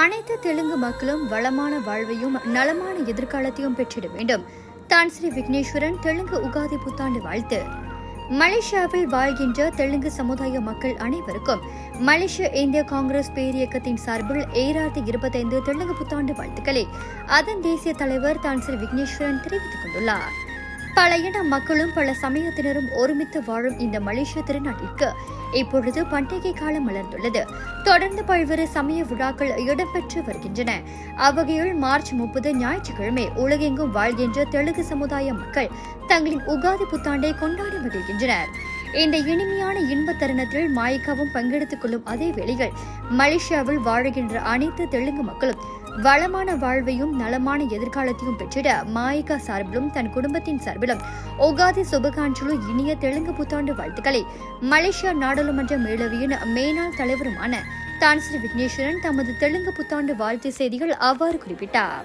அனைத்து தெலுங்கு மக்களும் வளமான வாழ்வையும் நலமான எதிர்காலத்தையும் பெற்றிட வேண்டும். தான் ஸ்ரீ விக்னேஸ்வரன் தெலுங்கு உகாதி புத்தாண்டு வாழ்த்து. மலேசியாவில் வாழ்கின்ற தெலுங்கு சமுதாய மக்கள் அனைவருக்கும் மலேசிய இந்திய காங்கிரஸ் பேரியக்கத்தின் சார்பில் ஏழாயிரத்தி இருபத்தைந்து தெலுங்கு புத்தாண்டு வாழ்த்துக்களை. அதன் தேசிய தலைவர் தான் ஸ்ரீ விக்னேஸ்வரன் தெரிவித்துக் கொண்டுள்ளார். பல இன மக்களும் பல சமயத்தினரும் ஒருமித்து வாழும் இந்த மலேசிய திருநாட்டிற்கு இப்பொழுது பண்டிகை காலம் மலர்ந்துள்ளது. தொடர்ந்து பல்வேறு சமய விழாக்கள் இடம்பெற்று வருகின்றன. அவ்வகையில் மார்ச் முப்பது ஞாயிற்றுக்கிழமை உலகெங்கும் வாழ்கின்ற தெலுங்கு சமுதாய மக்கள் தங்களின் உகாதி புத்தாண்டை கொண்டாடி மகிழ்கின்றனர். இந்த இனிமையான இன்ப தருணத்தில் மாய்காவும் பங்கெடுத்துக் கொள்ளும் அதே வேளையில் மலேசியாவில் வாழுகின்ற அனைத்து தெலுங்கு மக்களும் வளமான வாழ்வையும் நலமான எதிர்காலத்தையும் பெற்றிட மாயிகா சார்பிலும் தன் குடும்பத்தின் சார்பிலும் ஒகாதி சுபகாஞ்சலு இனிய தெலுங்கு புத்தாண்டு வாழ்த்துக்களை. மலேசியா நாடாளுமன்ற மேலவையின் மேனாள் தலைவருமான தான் ஸ்ரீ விக்னேஸ்வரன் தமது தெலுங்கு புத்தாண்டு வாழ்த்து செய்திகள் அவ்வாறு குறிப்பிட்டார்.